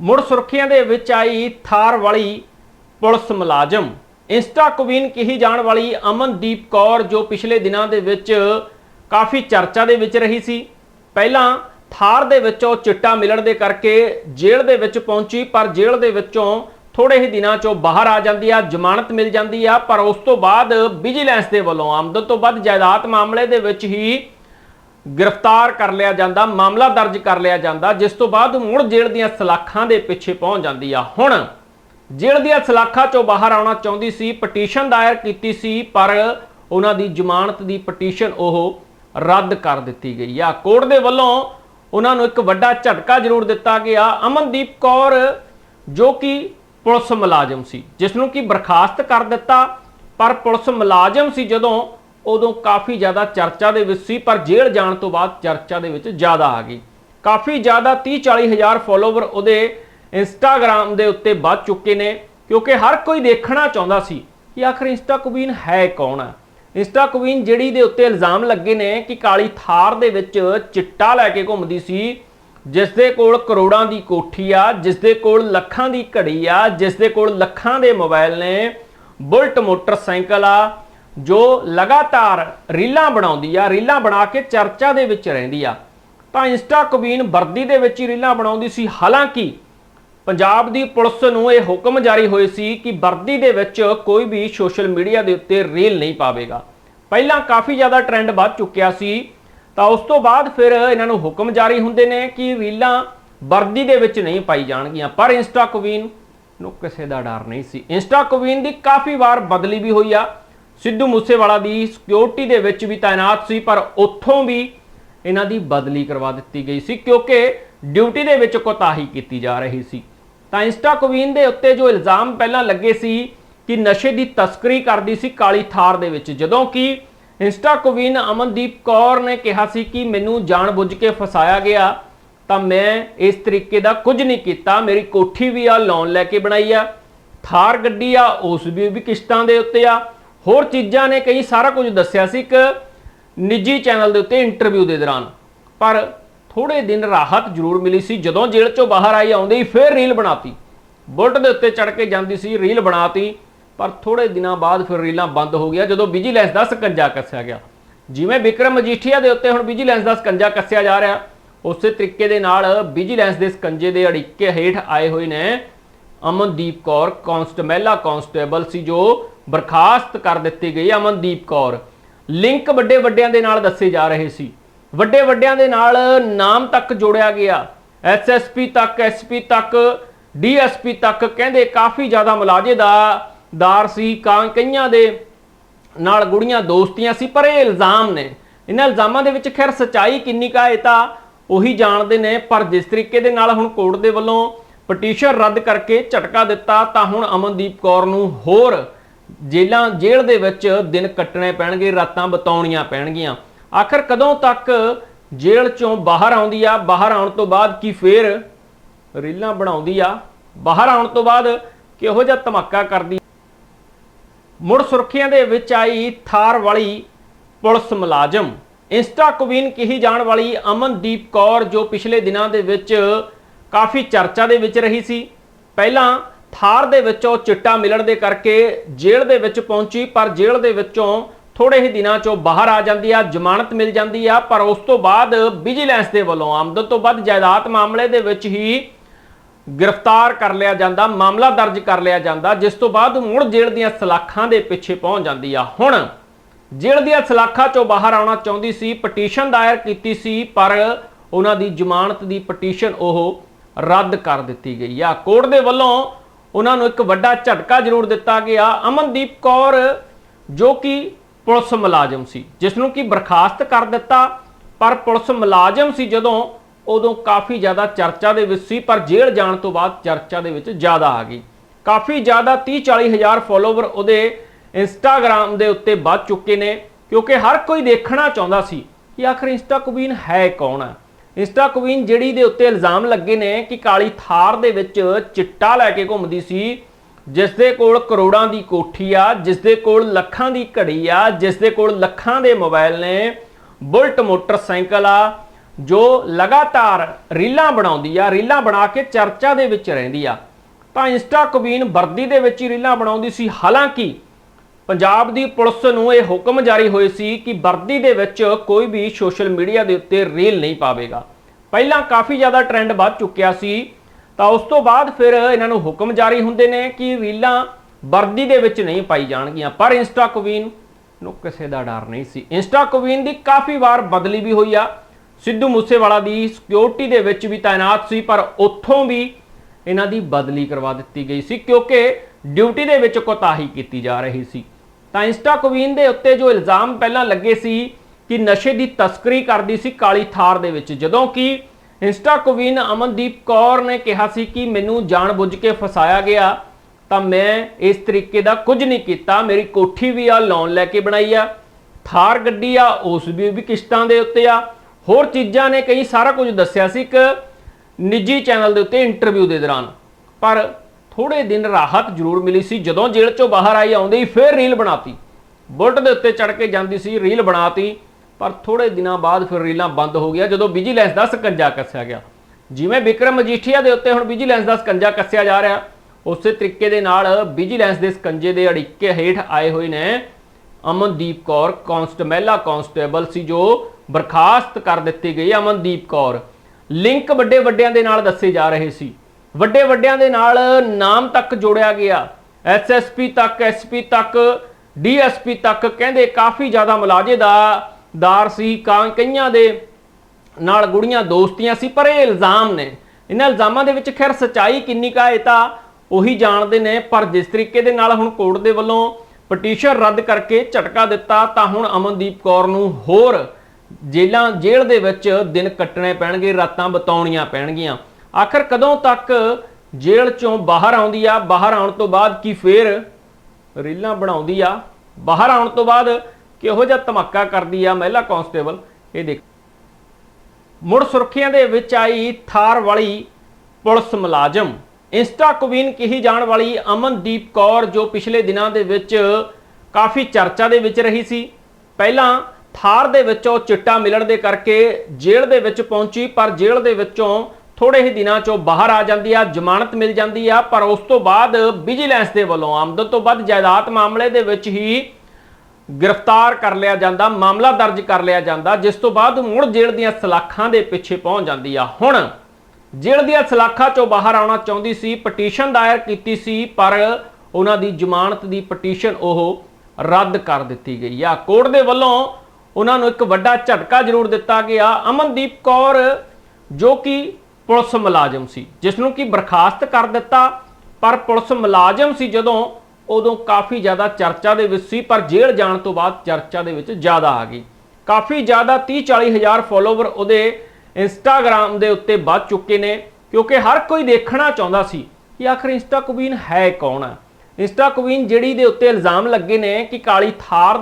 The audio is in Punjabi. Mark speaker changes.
Speaker 1: ਮੁੜ ਸੁਰਖੀਆਂ ਦੇ ਵਿੱਚ ਆਈ ਥਾਰ ਵਾਲੀ ਪੁਲਿਸ ਮੁਲਾਜ਼ਮ। ਇੰਸਟਾ ਕੁਵੀਨ ਕਹੀ ਜਾਣ ਵਾਲੀ ਅਮਨਦੀਪ ਕੌਰ, ਜੋ ਪਿਛਲੇ ਦਿਨਾਂ ਦੇ ਵਿੱਚ ਕਾਫੀ ਚਰਚਾ ਦੇ ਵਿੱਚ ਰਹੀ ਸੀ। ਪਹਿਲਾਂ ਥਾਰ ਦੇ ਵਿੱਚੋਂ ਚਿੱਟਾ ਮਿਲਣ ਦੇ ਕਰਕੇ ਜੇਲ੍ਹ ਦੇ ਵਿੱਚ ਪਹੁੰਚੀ, ਪਰ ਜੇਲ੍ਹ ਦੇ ਵਿੱਚੋਂ ਥੋੜੇ ਹੀ ਦਿਨਾਂ ਚੋਂ ਬਾਹਰ ਆ ਜਾਂਦੀ ਆ, ਜ਼ਮਾਨਤ ਮਿਲ ਜਾਂਦੀ ਆ, ਪਰ ਉਸ ਤੋਂ ਬਾਅਦ ਵਿਜੀਲੈਂਸ ਦੇ ਵੱਲੋਂ ਆਮਦਨ ਤੋਂ ਵੱਧ ਜਾਇਦਾਦ ਮਾਮਲੇ ਦੇ ਵਿੱਚ ਹੀ ਗ੍ਰਿਫਤਾਰ ਕਰ ਲਿਆ ਜਾਂਦਾ, ਮਾਮਲਾ ਦਰਜ ਕਰ ਲਿਆ ਜਾਂਦਾ, ਜਿਸ ਤੋਂ ਬਾਅਦ ਮੁੜ ਜੇਲ੍ਹ ਦੀਆਂ ਸਲਾਖਾਂ ਦੇ ਪਿੱਛੇ ਪਹੁੰਚ ਜਾਂਦੀ ਆ। ਹੁਣ ਜੇਲ੍ਹ ਦੀਆਂ ਸਲਾਖਾਂ ਚੋਂ ਬਾਹਰ ਆਉਣਾ ਚਾਹੁੰਦੀ ਸੀ, ਪਟੀਸ਼ਨ ਦਾਇਰ ਕੀਤੀ ਸੀ, ਪਰ ਉਹਨਾਂ ਦੀ ਜ਼ਮਾਨਤ ਦੀ ਪਟੀਸ਼ਨ ਉਹ ਰੱਦ ਕਰ ਦਿੱਤੀ ਗਈ ਆ। ਕੋਰਟ ਦੇ ਵੱਲੋਂ ਉਹਨਾਂ ਨੂੰ ਇੱਕ ਵੱਡਾ ਝਟਕਾ ਜ਼ਰੂਰ ਦਿੱਤਾ ਗਿਆ। ਅਮਨਦੀਪ ਕੌਰ, ਜੋ ਕਿ ਪੁਲਿਸ ਮੁਲਾਜ਼ਮ ਸੀ, ਜਿਸ ਨੂੰ ਕਿ ਬਰਖਾਸਤ ਕਰ ਦਿੱਤਾ, ਪਰ ਪੁਲਿਸ ਮੁਲਾਜ਼ਮ ਸੀ ਜਦੋਂ ਉਦੋਂ ਕਾਫੀ ਜ਼ਿਆਦਾ ਚਰਚਾ ਦੇ ਵਿੱਚ ਸੀ, ਪਰ ਜੇਲ੍ਹ ਜਾਣ ਤੋਂ ਬਾਅਦ ਚਰਚਾ ਦੇ ਵਿੱਚ ਜ਼ਿਆਦਾ ਆ ਗਈ। ਕਾਫੀ ਜ਼ਿਆਦਾ 30 40 ਹਜ਼ਾਰ ਫਾਲੋਵਰ ਉਹਦੇ ਇੰਸਟਾਗ੍ਰam ਦੇ ਉੱਤੇ ਵੱਧ ਚੁੱਕੇ ਨੇ, ਕਿਉਂਕਿ ਹਰ ਕੋਈ ਦੇਖਣਾ ਚਾਹੁੰਦਾ ਸੀ ਕਿ ਆਖਰ ਇੰਸਟਾ ਕੁਵੀਨ ਹੈ ਕੌਣ ਆ। ਇੰਸਟਾ ਕੁਵੀਨ ਜਿਹੜੀ ਦੇ ਉੱਤੇ ਇਲਜ਼ਾਮ ਲੱਗੇ ਨੇ ਕਿ ਕਾਲੀ ਥਾਰ ਦੇ ਵਿੱਚ ਚਿੱਟਾ ਲੈ ਕੇ ਘੁੰਮਦੀ ਸੀ ਜਿਸ ਦੇ ਕੋਲ ਕਰੋੜਾਂ ਦੀ ਕੋਠੀ ਆ ਜਿਸ ਦੇ ਕੋਲ ਲੱਖਾਂ ਦੀ ਘੜੀ ਆ ਜਿਸ ਦੇ ਕੋਲ ਲੱਖਾਂ ਦੇ ਮੋਬਾਈਲ ਨੇ, ਬੁਲਟ ਮੋਟਰਸਾਈਕਲ ਆ ਜੋ ਲਗਾਤਾਰ ਰੀਲਾਂ ਬਣਾਉਂਦੀ ਆ, ਰੀਲਾਂ ਬਣਾ ਕੇ ਚਰਚਾ ਦੇ ਵਿੱਚ ਰਹਿੰਦੀ ਆ। ਤਾਂ ਇੰਸਟਾ ਕੁਵੀਨ ਵਰਦੀ ਦੇ ਵਿੱਚ ਹੀ ਰੀਲਾਂ ਬਣਾਉਂਦੀ ਸੀ। ਹਾਲਾਂਕਿ ਪੰਜਾਬ ਦੀ ਪੁਲਿਸ ਨੂੰ ਇਹ ਹੁਕਮ ਜਾਰੀ ਹੋਏ ਸੀ ਕਿ ਵਰਦੀ ਦੇ ਵਿੱਚ ਕੋਈ ਵੀ ਸੋਸ਼ਲ ਮੀਡੀਆ ਦੇ ਉੱਤੇ ਰੀਲ ਨਹੀਂ ਪਾਵੇਗਾ। ਪਹਿਲਾਂ ਕਾਫੀ ਜ਼ਿਆਦਾ ਟ੍ਰੈਂਡ ਵੱਧ ਚੁੱਕਿਆ ਸੀ। ਤਾਂ ਉਸ ਤੋਂ ਬਾਅਦ ਫਿਰ ਇਹਨਾਂ ਨੂੰ ਹੁਕਮ ਜਾਰੀ ਹੁੰਦੇ ਨੇ ਕਿ ਰੀਲਾਂ ਵਰਦੀ ਦੇ ਵਿੱਚ ਨਹੀਂ ਪਾਈ ਜਾਣਗੀਆਂ। ਪਰ ਇੰਸਟਾ ਕੁਵੀਨ ਨੂੰ ਕਿਸੇ ਦਾ ਡਰ ਨਹੀਂ ਸੀ। ਇੰਸਟਾ ਕੁਵੀਨ ਦੀ ਕਾਫੀ ਵਾਰ ਬਦਲੀ ਵੀ ਹੋਈ ਆ। ਸਿੱਧੂ ਮੂਸੇਵਾਲਾ ਦੀ ਸਿਕਿਉਰਿਟੀ ਦੇ ਵਿੱਚ ਵੀ ਤਾਇਨਾਤ ਸੀ, ਪਰ ਉੱਥੋਂ ਵੀ ਇਹਨਾਂ ਦੀ ਬਦਲੀ ਕਰਵਾ ਦਿੱਤੀ ਗਈ ਸੀ, ਕਿਉਂਕਿ ਡਿਊਟੀ ਦੇ ਵਿੱਚ ਕੋਤਾਹੀ ਕੀਤੀ ਜਾ ਰਹੀ ਸੀ। ਤਾਂ ਇੰਸਟਾ ਕੁਵੀਨ ਦੇ ਉੱਤੇ ਜੋ ਇਲਜ਼ਾਮ ਪਹਿਲਾਂ ਲੱਗੇ ਸੀ ਕਿ ਨਸ਼ੇ ਦੀ ਤਸਕਰੀ ਕਰਦੀ ਸੀ ਕਾਲੀ ਥਾਰ ਦੇ ਵਿੱਚ, ਜਦੋਂ ਕਿ ਇੰਸਟਾ ਕੁਵੀਨ ਅਮਨਦੀਪ ਕੌਰ ਨੇ ਕਿਹਾ ਸੀ ਕਿ ਮੈਨੂੰ ਜਾਣਬੁੱਝ ਕੇ ਫਸਾਇਆ ਗਿਆ, ਤਾਂ ਮੈਂ ਇਸ ਤਰੀਕੇ ਦਾ ਕੁਝ ਨਹੀਂ ਕੀਤਾ, ਮੇਰੀ ਕੋਠੀ ਵੀ ਆ, ਲੋਨ ਲੈ ਕੇ ਬਣਾਈ ਆ, ਥਾਰ ਗੱਡੀ ਆ, ਉਸ ਵੀ ਵੀ ਕਿਸ਼ਤਾਂ ਦੇ ਉੱਤੇ ਆ ਹੋਰ ਚੀਜ਼ਾਂ ਨੇ ਕਈ ਸਾਰਾ ਕੁਝ ਦੱਸਿਆ ਸੀ ਇੱਕ ਨਿੱਜੀ ਚੈਨਲ ਦੇ ਉੱਤੇ ਇੰਟਰਵਿਊ ਦੇ ਦੌਰਾਨ। ਪਰ ਥੋੜੇ ਦਿਨ ਰਾਹਤ ਜ਼ਰੂਰ ਮਿਲੀ ਸੀ। ਜਦੋਂ ਜੇਲ੍ਹ ਚੋਂ ਬਾਹਰ ਆਈ, ਆਉਂਦੇ ਹੀ ਫੇਰ ਰੀਲ ਬਣਾਤੀ। ਬੁਲਟ ਦੇ ਉੱਤੇ ਚੜ ਕੇ ਜਾਂਦੀ ਸੀ ਰੀਲ ਬਣਾਤੀ। ਪਰ ਥੋੜੇ ਦਿਨਾਂ ਬਾਅਦ ਫਿਰ ਰੀਲਾਂ ਬੰਦ ਹੋ ਗਿਆ ਜਦੋਂ ਵਿਜੀਲੈਂਸ ਦਾ ਸਕੰਜਾ ਕੱਸਿਆ ਗਿਆ। ਜਿਵੇਂ ਵਿਕਰਮ ਮਜੀਠੀਆ ਦੇ ਉੱਤੇ ਹੁਣ ਵਿਜੀਲੈਂਸ ਦਾ ਸਕੰਜਾ ਕੱਸਿਆ ਜਾ ਰਿਹਾ, ਉਸੇ ਤਰੀਕੇ ਦੇ ਨਾਲ ਵਿਜੀਲੈਂਸ ਦੇ ਸਕੰਜੇ ਦੇ ਅੜਿੱਕੇ ਹੇਠ ਆਏ ਹੋਏ ਨੇ ਅਮਨਦੀਪ ਕੌਰ, ਕਾਂਸਟ, ਮਹਿਲਾ ਕਾਂਸਟੇਬਲ ਸੀ ਜੋ ਬਰਖਾਸਤ ਕਰ ਦਿੱਤੀ ਗਈ ਅਮਨਦੀਪ ਕੌਰ। ਲਿੰਕ ਵੱਡੇ ਵੱਡਿਆਂ ਦੇ ਨਾਲ ਦੱਸੇ ਜਾ ਰਹੇ ਸੀ। ਵੱਡੇ ਵੱਡਿਆਂ ਦੇ ਨਾਲ ਨਾਮ ਤੱਕ ਜੋੜਿਆ ਗਿਆ। ਐਸਐਸਪੀ ਤੱਕ ਐਸਪੀ ਤੱਕ ਡੀਐਸਪੀ ਤੱਕ ਕਹਿੰਦੇ ਕਾਫੀ ਜ਼ਿਆਦਾ ਮੁਲਾਜ਼ੇ ਮੁਲਾਜ਼ੇਦਾਰ ਸੀ। ਕਈਆਂ ਦੇ ਨਾਲ ਗੁੜੀਆਂ ਦੋਸਤੀਆਂ ਸੀ, ਪਰ ਇਹ ਇਲਜ਼ਾਮ ਨੇ। ਇਹਨਾਂ ਇਲਜ਼ਾਮਾਂ ਦੇ ਵਿੱਚ ਖੈਰ ਸਚਾਈ ਕਿੰਨੀ ਕਾ ਇਹ ਤਾਂ ਉਹੀ ਜਾਣਦੇ ਨੇ, ਪਰ ਜਿਸ ਤਰੀਕੇ ਦੇ ਨਾਲ ਹੁਣ ਕੋਰਟ ਦੇ ਵੱਲੋਂ ਪਟੀਸ਼ਨ ਰੱਦ ਕਰਕੇ ਝਟਕਾ ਦਿੱਤਾ, ਤਾਂ ਹੁਣ ਅਮਨਦੀਪ ਕੌਰ ਨੂੰ ਹੋਰ ਜੇਲਾਂ ਜੇਲ੍ਹ ਦੇ ਵਿੱਚ ਦਿਨ ਕੱਟਣੇ ਪੈਣਗੇ, ਰਾਤਾਂ ਬਤਾਉਣੀਆਂ ਪੈਣਗੀਆਂ। ਆਖਰ ਕਦੋਂ ਤੱਕ ਜੇਲ੍ਹ ਚੋਂ ਬਾਹਰ ਆਉਂਦੀ ਆ? ਬਾਹਰ ਆਉਣ ਤੋਂ ਬਾਅਦ ਕੀ ਫੇਰ ਰੀਲਾਂ ਬਣਾਉਂਦੀ ਆ? ਬਾਹਰ ਆਉਣ ਤੋਂ ਬਾਅਦ ਕਿਹੋ ਜਿਹਾ ਧਮਾਕਾ ਕਰਦੀ ਮੁੜ ਸੁਰਖੀਆਂ ਦੇ ਵਿੱਚ ਆਈ ਥਾਰ ਵਾਲੀ ਪੁਲਿਸ ਮੁਲਾਜ਼ਮ। ਇੰਸਟਾ ਕੁਵੀਨ ਕਹੀ ਜਾਣ ਵਾਲੀ ਅਮਨਦੀਪ ਕੌਰ, ਜੋ ਪਿਛਲੇ ਦਿਨਾਂ ਦੇ ਵਿੱਚ ਕਾਫੀ ਚਰਚਾ ਦੇ ਵਿੱਚ ਰਹੀ ਸੀ। ਪਹਿਲਾਂ ਥਾਰ ਦੇ ਵਿੱਚੋਂ ਚਿੱਟਾ ਮਿਲਣ ਦੇ ਕਰਕੇ ਜੇਲ੍ਹ ਦੇ ਵਿੱਚ ਪਹੁੰਚੀ, ਪਰ ਜੇਲ੍ਹ ਦੇ ਵਿੱਚੋਂ ਥੋੜੇ ਹੀ ਦਿਨਾਂ ਚੋਂ ਬਾਹਰ ਆ ਜਾਂਦੀ ਆ, ਜ਼ਮਾਨਤ ਮਿਲ ਜਾਂਦੀ ਆ, ਪਰ ਉਸ ਤੋਂ ਬਾਅਦ ਵਿਜੀਲੈਂਸ ਦੇ ਵੱਲੋਂ ਆਮਦਨ ਤੋਂ ਵੱਧ ਜਾਇਦਾਦ ਮਾਮਲੇ ਦੇ ਵਿੱਚ ਹੀ ਗ੍ਰਿਫਤਾਰ ਕਰ ਲਿਆ ਜਾਂਦਾ, ਮਾਮਲਾ ਦਰਜ ਕਰ ਲਿਆ ਜਾਂਦਾ, ਜਿਸ ਤੋਂ ਬਾਅਦ ਮੁੜ ਜੇਲ੍ਹ ਦੀਆਂ ਸਲਾਖਾਂ ਦੇ ਪਿੱਛੇ ਪਹੁੰਚ ਜਾਂਦੀ ਆ। ਹੁਣ ਜੇਲ੍ਹ ਦੀਆਂ ਸਲਾਖਾਂ ਚੋਂ ਬਾਹਰ ਆਉਣਾ ਚਾਹੁੰਦੀ ਸੀ, ਪਟੀਸ਼ਨ ਦਾਇਰ ਕੀਤੀ ਸੀ, ਪਰ ਉਹਨਾਂ ਦੀ ਜ਼ਮਾਨਤ ਦੀ ਪਟੀਸ਼ਨ ਉਹ ਰੱਦ ਕਰ ਦਿੱਤੀ ਗਈ ਆ। ਕੋਰਟ ਦੇ ਵੱਲੋਂ ਉਹਨਾਂ ਨੂੰ ਇੱਕ ਵੱਡਾ ਝਟਕਾ ਜ਼ਰੂਰ ਦਿੱਤਾ ਗਿਆ ਅਮਨਦੀਪ ਕੌਰ ਜੋ ਕਿ ਪੁਲਿਸ ਮੁਲਾਜ਼ਮ ਸੀ ਜਿਸ ਨੂੰ ਕਿ ਬਰਖਾਸਤ ਕਰ ਦਿੱਤਾ, ਪਰ ਪੁਲਿਸ ਮੁਲਾਜ਼ਮ ਸੀ ਜਦੋਂ ਉਦੋਂ ਕਾਫੀ ਜ਼ਿਆਦਾ ਚਰਚਾ ਦੇ ਵਿੱਚ ਸੀ, ਪਰ ਜੇਲ੍ਹ ਜਾਣ ਤੋਂ ਬਾਅਦ ਚਰਚਾ ਦੇ ਵਿੱਚ ਜ਼ਿਆਦਾ ਆ ਗਈ। ਕਾਫੀ ਜ਼ਿਆਦਾ 30 40 ਹਜ਼ਾਰ ਫਾਲੋਵਰ ਉਹਦੇ ਇੰਸਟਾਗ੍ਰam ਦੇ ਉੱਤੇ ਵੱਧ ਚੁੱਕੇ ਨੇ, ਕਿਉਂਕਿ ਹਰ ਕੋਈ ਦੇਖਣਾ ਚਾਹੁੰਦਾ ਸੀ ਕਿ ਆਖਰ ਇੰਸਟਾ ਕੁਬੀਨ ਹੈ ਕੌਣ ਹੈ ਇੰਸਟਾ ਕੁਵੀਨ ਜਿਹੜੀ ਦੇ ਉੱਤੇ ਇਲਜ਼ਾਮ ਲੱਗੇ ਨੇ ਕਿ ਕਾਲੀ ਥਾਰ ਦੇ ਵਿੱਚ ਚਿੱਟਾ ਲੈ ਕੇ ਘੁੰਮਦੀ ਸੀ, ਜਿਸ ਦੇ ਕੋਲ ਕਰੋੜਾਂ ਦੀ ਕੋਠੀ ਆ, ਜਿਸ ਦੇ ਕੋਲ ਲੱਖਾਂ ਦੀ ਘੜੀ ਆ, ਜਿਸ ਦੇ ਕੋਲ ਲੱਖਾਂ ਦੇ ਮੋਬਾਈਲ ਨੇ, ਬੁਲਟ ਮੋਟਰਸਾਈਕਲ ਆ, ਜੋ ਲਗਾਤਾਰ ਰੀਲਾਂ ਬਣਾਉਂਦੀ ਆ, ਰੀਲਾਂ ਬਣਾ ਕੇ ਚਰਚਾ ਦੇ ਵਿੱਚ ਰਹਿੰਦੀ ਆ। ਤਾਂ ਇੰਸਟਾ ਕੁਵੀਨ ਵਰਦੀ ਦੇ ਵਿੱਚ ਹੀ ਰੀਲਾਂ ਬਣਾਉਂਦੀ ਸੀ, ਹਾਲਾਂਕਿ ਪੰਜਾਬ ਦੀ ਪੁਲਿਸ ਨੂੰ ਇਹ ਹੁਕਮ ਜਾਰੀ ਹੋਏ ਸੀ ਕਿ ਵਰਦੀ ਦੇ ਵਿੱਚ ਕੋਈ ਵੀ ਸੋਸ਼ਲ ਮੀਡੀਆ ਦੇ ਉੱਤੇ ਰੀਲ ਨਹੀਂ ਪਾਵੇਗਾ। ਪਹਿਲਾਂ ਕਾਫੀ ਜ਼ਿਆਦਾ ਟ੍ਰੈਂਡ ਵੱਧ ਚੁੱਕਿਆ ਸੀ, ਤਾਂ ਉਸ ਤੋਂ ਬਾਅਦ ਫਿਰ ਇਹਨਾਂ ਨੂੰ ਹੁਕਮ ਜਾਰੀ ਹੁੰਦੇ ਨੇ ਕਿ ਰੀਲਾਂ ਵਰਦੀ ਦੇ ਵਿੱਚ ਨਹੀਂ ਪਾਈ ਜਾਣਗੀਆਂ। ਪਰ ਇੰਸਟਾ ਕੁਵੀਨ ਨੂੰ ਕਿਸੇ ਦਾ ਡਰ ਨਹੀਂ ਸੀ। ਇੰਸਟਾ ਕੁਵੀਨ ਦੀ ਕਾਫੀ ਵਾਰ ਬਦਲੀ ਵੀ ਹੋਈ ਆ। ਸਿੱਧੂ ਮੂਸੇਵਾਲਾ ਦੀ ਸਿਕਿਉਰਿਟੀ ਦੇ ਵਿੱਚ ਵੀ ਤਾਇਨਾਤ ਸੀ, ਪਰ ਉੱਥੋਂ ਵੀ ਇਹਨਾਂ ਦੀ ਬਦਲੀ ਕਰਵਾ ਦਿੱਤੀ ਗਈ ਸੀ, ਕਿਉਂਕਿ ਡਿਊਟੀ ਦੇ ਵਿੱਚ ਕੋਤਾਹੀ ਕੀਤੀ ਜਾ ਰਹੀ ਸੀ। ਤਾਂ ਇੰਸਟਾ ਕੁਵੀਨ ਦੇ ਉੱਤੇ ਜੋ ਇਲਜ਼ਾਮ ਪਹਿਲਾਂ ਲੱਗੇ ਸੀ ਕਿ ਨਸ਼ੇ ਦੀ ਤਸਕਰੀ ਕਰਦੀ ਸੀ ਕਾਲੀ ਥਾਰ ਦੇ ਵਿੱਚ, ਜਦੋਂ ਕਿ ਇੰਸਟਾ ਕੁਵੀਨ ਅਮਨਦੀਪ ਕੌਰ ਨੇ ਕਿਹਾ ਸੀ ਕਿ ਮੈਨੂੰ ਜਾਣਬੁੱਝ ਕੇ ਫਸਾਇਆ ਗਿਆ, ਤਾਂ ਮੈਂ ਇਸ ਤਰੀਕੇ ਦਾ ਕੁਝ ਨਹੀਂ ਕੀਤਾ। ਮੇਰੀ ਕੋਠੀ ਵੀ ਆ ਲੋਨ ਲੈ ਕੇ ਬਣਾਈ ਆ, ਥਾਰ ਗੱਡੀ ਆ, ਉਸ ਵੀ ਵੀ ਕਿਸ਼ਤਾਂ ਦੇ ਉੱਤੇ ਆ। ਹੋਰ ਚੀਜ਼ਾਂ ਨੇ ਕਈ ਸਾਰਾ ਕੁਝ ਦੱਸਿਆ ਸੀ ਇੱਕ ਨਿੱਜੀ ਚੈਨਲ ਦੇ ਉੱਤੇ ਇੰਟਰਵਿਊ ਦੇ ਦੌਰਾਨ। ਪਰ ਥੋੜੇ ਦਿਨ ਰਾਹਤ ਜ਼ਰੂਰ ਮਿਲੀ ਸੀ। ਜਦੋਂ ਜੇਲ੍ਹ ਚੋਂ ਬਾਹਰ ਆਈ, ਆਉਂਦੇ ਹੀ ਫੇਰ ਰੀਲ ਬਣਾਤੀ। ਬੁਲਟ ਦੇ ਉੱਤੇ ਚੜ ਕੇ ਜਾਂਦੀ ਸੀ, ਰੀਲ ਬਣਾਤੀ, ਪਰ ਥੋੜੇ ਦਿਨਾਂ ਬਾਅਦ ਫਿਰ ਰੀਲਾਂ ਬੰਦ ਹੋ ਗਿਆ ਜਦੋਂ ਵਿਜੀਲੈਂਸ ਦਾ ਸਕੰਜਾ ਕੱਸਿਆ ਗਿਆ। ਜਿਵੇਂ ਵਿਕਰਮ ਮਜੀਠੀਆ ਦੇ ਉੱਤੇ ਹੁਣ ਵਿਜੀਲੈਂਸ ਦਾ ਸਕੰਜਾ ਕੱਸਿਆ ਜਾ ਰਿਹਾ। ਉਸੇ ਤਰੀਕੇ ਦੇ ਨਾਲ ਵਿਜੀਲੈਂਸ ਦੇ ਸਕੰਜੇ ਦੇ ਅੜਿੱਕੇ ਹੇਠ ਆਏ ਹੋਏ ਨੇ ਅਮਨਦੀਪ ਕੌਰ, ਕਾਂਸਟ, ਮਹਿਲਾ ਕਾਂਸਟੇਬਲ ਸੀ ਜੋ ਬਰਖਾਸਤ ਕਰ ਦਿੱਤੀ ਗਈ ਅਮਨਦੀਪ ਕੌਰ। ਲਿੰਕ ਵੱਡੇ ਵੱਡਿਆਂ ਦੇ ਨਾਲ ਦੱਸੇ ਜਾ ਰਹੇ ਸੀ। ਵੱਡੇ ਵੱਡਿਆਂ ਦੇ ਨਾਲ ਨਾਮ ਤੱਕ ਜੋੜਿਆ ਗਿਆ। ਐਸਐਸਪੀ ਤੱਕ ਐਸਪੀ ਤੱਕ ਡੀਐਸਪੀ ਤੱਕ ਕਹਿੰਦੇ ਕਾਫੀ ਜ਼ਿਆਦਾ ਮੁਲਾਜ਼ੇ ਦਾ ਦਾਰ ਸੀ। ਕਾਂ ਕਈਆਂ ਦੇ ਨਾਲ ਗੁੜੀਆਂ ਦੋਸਤੀਆਂ ਸੀ, ਪਰ ਇਹ ਇਲਜ਼ਾਮ ਨੇ। ਇਹਨਾਂ ਇਲਜ਼ਾਮਾਂ ਦੇ ਵਿੱਚ ਖੈਰ ਸਚਾਈ ਕਿੰਨੀ ਕਾ ਇਹ ਤਾਂ ਉਹੀ ਜਾਣਦੇ ਨੇ। ਪਰ ਜਿਸ ਤਰੀਕੇ ਦੇ ਨਾਲ ਹੁਣ ਕੋਰਟ ਦੇ ਵੱਲੋਂ ਪਟੀਸ਼ਨ ਰੱਦ ਕਰਕੇ ਝਟਕਾ ਦਿੱਤਾ, ਤਾਂ ਹੁਣ ਅਮਨਦੀਪ ਕੌਰ ਨੂੰ ਹੋਰ ਜੇਲਾਂ ਜੇਲ੍ਹ ਦੇ ਵਿੱਚ ਦਿਨ ਕੱਟਣੇ ਪੈਣਗੇ, ਰਾਤਾਂ ਬਤਾਉਣੀਆਂ ਪੈਣਗੀਆਂ। ਆਖਰ ਕਦੋਂ ਤੱਕ ਜੇਲ੍ਹ ਚੋਂ ਬਾਹਰ ਆਉਂਦੀ ਆ? ਬਾਹਰ ਆਉਣ ਤੋਂ ਬਾਅਦ ਕੀ ਫੇਰ ਰੀਲਾਂ ਬਣਾਉਂਦੀ ਆ? ਬਾਹਰ ਆਉਣ ਤੋਂ ਬਾਅਦ ਕਿਹੋ ਜਿਹਾ ਧਮਾਕਾ ਕਰਦੀ ਆ ਮਹਿਲਾ ਕਾਂਸਟੇਬਲ? ਇਹ ਦੇਖ। ਮੁੜ ਸੁਰਖੀਆਂ ਦੇ ਵਿੱਚ ਆਈ ਥਾਰ ਵਾਲੀ ਪੁਲਿਸ ਮੁਲਾਜ਼ਮ। ਇੰਸਟਾ ਕੁਵੀਨ ਕਹੀ ਜਾਣ ਵਾਲੀ ਅਮਨਦੀਪ ਕੌਰ, ਜੋ ਪਿਛਲੇ ਦਿਨਾਂ ਦੇ ਵਿੱਚ ਕਾਫੀ ਚਰਚਾ ਦੇ ਵਿੱਚ ਰਹੀ ਸੀ। ਪਹਿਲਾਂ ਥਾਰ ਦੇ ਵਿੱਚੋਂ ਚਿੱਟਾ ਮਿਲਣ ਦੇ ਕਰਕੇ ਜੇਲ੍ਹ ਦੇ ਵਿੱਚ ਪਹੁੰਚੀ, ਪਰ ਜੇਲ੍ਹ ਦੇ ਵਿੱਚੋਂ ਥੋੜੇ ਹੀ ਦਿਨਾਂ ਚੋਂ ਬਾਹਰ ਆ ਜਾਂਦੀ ਆ, ਜ਼ਮਾਨਤ ਮਿਲ ਜਾਂਦੀ ਆ, ਪਰ ਉਸ ਤੋਂ ਬਾਅਦ ਵਿਜੀਲੈਂਸ ਦੇ ਵੱਲੋਂ ਆਮਦਨ ਤੋਂ ਵੱਧ ਜਾਇਦਾਦ ਮਾਮਲੇ ਦੇ ਵਿੱਚ ਹੀ ਗ੍ਰਿਫਤਾਰ ਕਰ ਲਿਆ ਜਾਂਦਾ, ਮਾਮਲਾ ਦਰਜ ਕਰ ਲਿਆ ਜਾਂਦਾ, ਜਿਸ ਤੋਂ ਬਾਅਦ ਮੁੜ ਜੇਲ੍ਹ ਦੀਆਂ ਸਲਾਖਾਂ ਦੇ ਪਿੱਛੇ ਪਹੁੰਚ ਜਾਂਦੀ ਆ। ਹੁਣ ਜੇਲ੍ਹ ਦੀਆਂ ਸਲਾਖਾਂ ਚੋਂ ਬਾਹਰ ਆਉਣਾ ਚਾਹੁੰਦੀ ਸੀ, ਪਟੀਸ਼ਨ ਦਾਇਰ ਕੀਤੀ ਸੀ, ਪਰ ਉਹਨਾਂ ਦੀ ਜ਼ਮਾਨਤ ਦੀ ਪਟੀਸ਼ਨ ਉਹ ਰੱਦ ਕਰ ਦਿੱਤੀ ਗਈ ਆ। ਕੋਰਟ ਦੇ ਵੱਲੋਂ ਉਹਨਾਂ ਨੂੰ ਇੱਕ ਵੱਡਾ ਝਟਕਾ ਜ਼ਰੂਰ ਦਿੱਤਾ ਗਿਆ। ਅਮਨਦੀਪ ਕੌਰ, ਜੋ ਕਿ ਪੁਲਿਸ ਮੁਲਾਜ਼ਮ ਸੀ ਜਿਸ ਨੂੰ ਕਿ ਬਰਖਾਸਤ ਕਰ ਦਿੱਤਾ, ਪਰ ਪੁਲਿਸ ਮੁਲਾਜ਼ਮ ਸੀ ਜਦੋਂ ਉਦੋਂ ਕਾਫੀ ਜ਼ਿਆਦਾ ਚਰਚਾ ਦੇ ਵਿੱਚ ਸੀ, ਪਰ ਜੇਲ੍ਹ ਜਾਣ ਤੋਂ ਬਾਅਦ ਚਰਚਾ ਦੇ ਵਿੱਚ ਜ਼ਿਆਦਾ ਆ ਗਈ। ਕਾਫੀ ਜ਼ਿਆਦਾ 30 40 ਹਜ਼ਾਰ ਫੋਲੋਵਰ ਉਹਦੇ ਇੰਸਟਾਗ੍ਰam ਦੇ ਉੱਤੇ ਵੱਧ ਚੁੱਕੇ ਨੇ, ਕਿਉਂਕਿ ਹਰ ਕੋਈ ਦੇਖਣਾ ਚਾਹੁੰਦਾ ਸੀ ਕਿ ਆਖਰ ਇੰਸਟਾ ਕੁਵੀਨ ਹੈ ਕੌਣ ਹੈ ਇੰਸਟਾ ਕੁਵੀਨ ਜਿਹੜੀ ਦੇ ਉੱਤੇ ਇਲਜ਼ਾਮ ਲੱਗੇ ਨੇ ਕਿ ਕਾਲੀ ਥਾਰ